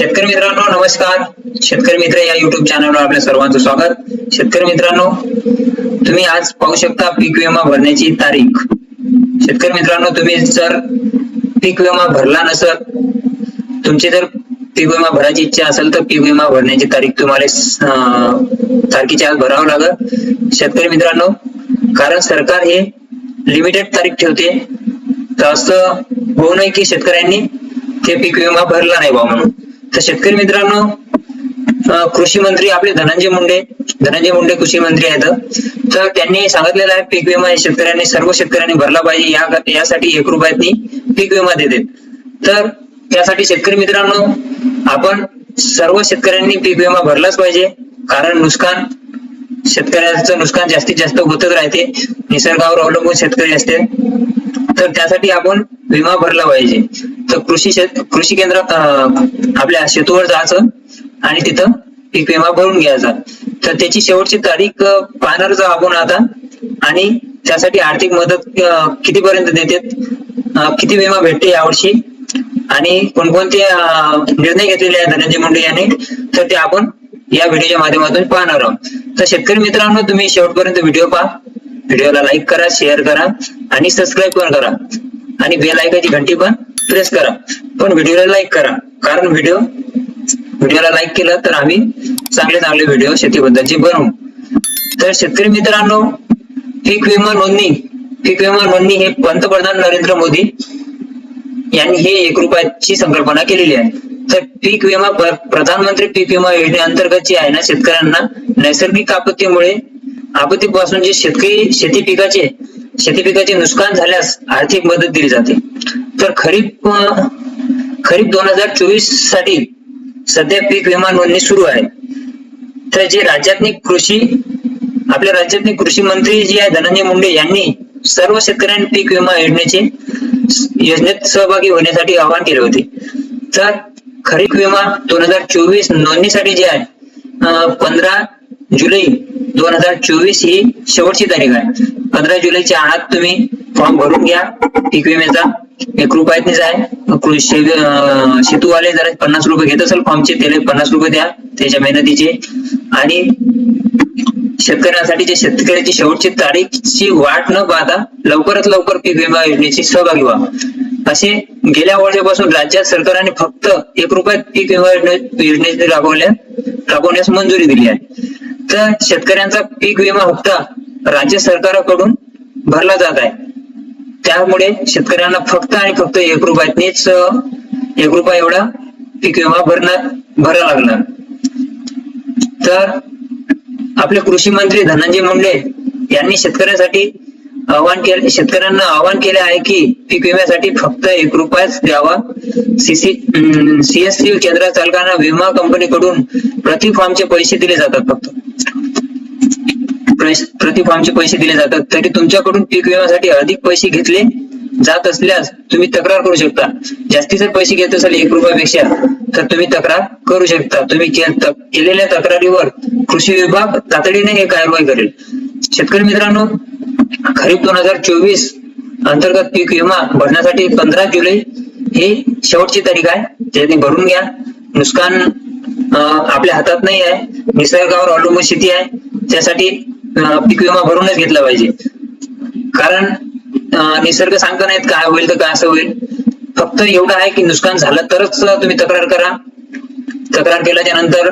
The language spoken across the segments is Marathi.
शेतकरी मित्रांनो नमस्कार. शेतकरी मित्र या युट्यूब चॅनलवर आपल्या सर्वांचं स्वागत. शेतकरी मित्रांनो तुम्ही आज पाहू शकता पीक विमा भरण्याची तारीख. शेतकरी मित्रांनो तुम्ही जर पीक विमा भरला नसल तुमची जर पीक विमा भरायची इच्छा असेल तर पीक विमा भरण्याची तारीख तुम्हाला तारखेच्या आज भरावं लागेल. शेतकरी मित्रांनो कारण सरकार हे लिमिटेड तारीख ठेवते. तर असं होऊ नये की शेतकऱ्यांनी ते पीक विमा भरला नाही बा म्हणून. तर शेतकरी मित्रांनो कृषी मंत्री आपले धनंजय मुंडे धनंजय मुंडे कृषी मंत्री आहेत. तर त्यांनी सांगितलेलं आहे पीक विमा शेतकऱ्यांनी सर्व शेतकऱ्यांनी भरला पाहिजे या यासाठी एक रुपयातनी पीक विमा देते तर त्यासाठी शेतकरी मित्रांनो आपण सर्व शेतकऱ्यांनी पीक विमा भरलाच पाहिजे कारण नुकसान शेतकऱ्याचं नुकसान जास्तीत जास्त होतच राहते निसर्गावर अवलंबून शेतकरी असते. तर त्यासाठी आपण विमा भरला पाहिजे. तर कृषी शेत कृषी केंद्रात आपल्या शेतूवर जायचं आणि तिथं पीक विमा भरून घ्यायचा. तर त्याची शेवटची तारीख पाहणार पाहणारच आपण आता. आणि त्यासाठी आर्थिक मदत किती कितीपर्यंत देतात किती विमा भेटते यावर्षी? आणि कोणकोणते निर्णय घेतलेले आहेत धनंजय मुंडे यांनी? तर ते आपण या व्हिडिओच्या माध्यमातून पाहणार आहोत. तर शेतकरी मित्रांनो तुम्ही शेवटपर्यंत व्हिडिओ पहा. व्हिडिओला लाईक करा शेअर करा आणि सबस्क्राईब पण करा. आणि बेल ऐकायची घंटी पण प्रेस करा. पण व्हिडिओला लाईक करा. कारण व्हिडिओ व्हिडिओला लाईक केलं तर आम्ही चांगले चांगले व्हिडिओ शेतीबद्दलचे बनवू. तर शेतकरी मित्रांनो पीक विमा नोंदणी पीक विमा नोंदणी हे पंतप्रधान नरेंद्र मोदी यांनी हे एक रुपयाची संकल्पना केलेली आहे. तर पीक विमा प्रधानमंत्री पीक विमा योजनेअंतर्गत जे आहे ना शेतकऱ्यांना नैसर्गिक आपत्तीमुळे आपत्तीपासून जे शेतकरी शेती पिकाचे शेती पिकाचे नुकसान झाल्यास आर्थिक मदत दिली जाते. तर खरीप खरीप दोन हजार चोवीससाठी सध्या पीक विमा नोंदणी सुरू आहे. तर जे राज्यातनी कृषी आपल्या राज्यातले कृषी मंत्री जे आहे धनंजय मुंडे यांनी सर्व शेतकऱ्यांनी पीक विमा योजनेचे योजनेत सहभागी होण्यासाठी आवाहन केले होते. तर खरीप विमा दोन हजार चोवीस नोंदणीसाठी जे आहे पंधरा जुलै दोन हजार चोवीस ही शेवटची तारीख आहे. पंधरा जुलैच्या आत तुम्ही फॉर्म भरून घ्या पीक विम्याचा. एक रुपयातनीच आहे शेतूवाले जरा पन्नास रुपये घेत असेल फॉर्मचे त्याला पन्नास रुपये द्या त्याच्या मेहनतीचे. आणि शेतकऱ्यांसाठी जे शेतकऱ्याची शेवटची तारीखची वाट न पाहता लवकरात लवकर पीक विमा योजनेची सहभागी व्हा. असे गेल्या वर्षापासून राज्यात सरकारने फक्त एक रुपयात पीक विमा योजने योजने राबवल्या राबवण्यास मंजुरी दिली आहे. तर शेतकऱ्यांचा पीक विमा हप्ता राज्य सरकारकडून भरला जात आहे. त्यामुळे शेतकऱ्यांना फक्त आणि फक्त एक रुपयातनीच एक रुपया एवढा पीक विमा भरणं भरावा लागणार. तर आपले कृषी मंत्री धनंजय मुंडे यांनी शेतकऱ्यांसाठी आवाहन केले शेतकऱ्यांना आवाहन केले आहे की पीक विम्यासाठी फक्त एक रुपयाच द्यावा. सीसी सीएससी केंद्र चालकांना विमा कंपनीकडून प्रति फॉर्मचे पैसे दिले जातात फक्त. प्रश- प्रति फॉर्मचे पैसे दिले जातात. तरी तुमच्याकडून पीक विम्यासाठी अधिक पैसे घेतले जात असल्यास तुम्ही तक्रार करू शकता. जास्ती जर पैसे घेत असाल एक रुपयापेक्षा तर तुम्ही तक्रार करू शकता. तुम्ही केलेल्या तक्रारीवर कृषी विभाग तातडीने हे कारवाई करेल. शेतकरी मित्रांनो खरीप दोन हजार चोवीस अंतर्गत पीक विमा भरण्यासाठी पंधरा जुलै हे शेवटची तारीख आहे. त्याने भरून घ्या. नुकसान आपल्या हातात नाही आहे. निसर्गावर अवलंबून शेती आहे. त्यासाठी पीक विमा भरूनच घेतला पाहिजे. कारण निसर्ग सांगता नाहीत काय होईल तर काय असं होईल. फक्त एवढं आहे की नुकसान झालं तरच तुम्ही तक्रार करा. तक्रार केल्याच्यानंतर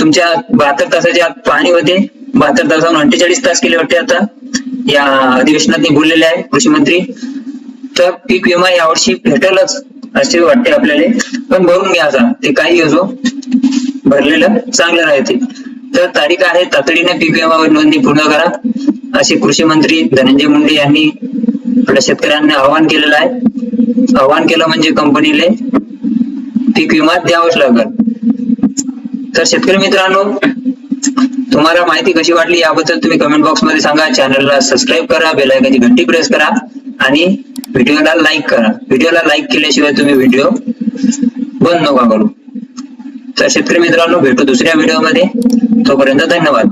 तुमच्या बहात्तर तासाच्या आत पाहणी होते. बहात्तर तासाहून अठ्ठेचाळीस तास केले वाटते आता. या अधिवेशनात बोललेले आहे कृषी मंत्री. तर पीक विमा यावर्षी भेटेलच असे वाटते आपल्याला. पण भरून घ्यायचा ते काही असो भरलेलं चांगलं राहते तर तारीख आहे तातडीने पीक विमा नोंदणी पूर्ण करा. असे कृषी मंत्री धनंजय मुंडे यांनी आपल्या शेतकऱ्यांना आवाहन केलेलं आहे. आवाहन केलं म्हणजे कंपनीले पीक विमा द्यावाच लागेल. तर शेतकरी मित्रांनो तुम्हाला माहिती कशी वाटली याबद्दल तुम्ही कमेंट बॉक्समध्ये सांगा. चॅनलला सबस्क्राईब करा बेलायकाची घंटी प्रेस करा आणि व्हिडिओला लाईक करा. व्हिडिओला लाईक केल्याशिवाय तुम्ही व्हिडिओ बंद नका करू. तर शेतकरी मित्रांनो भेटू दुसऱ्या व्हिडिओमध्ये তপরেন্দ্র ধন্যবাদ।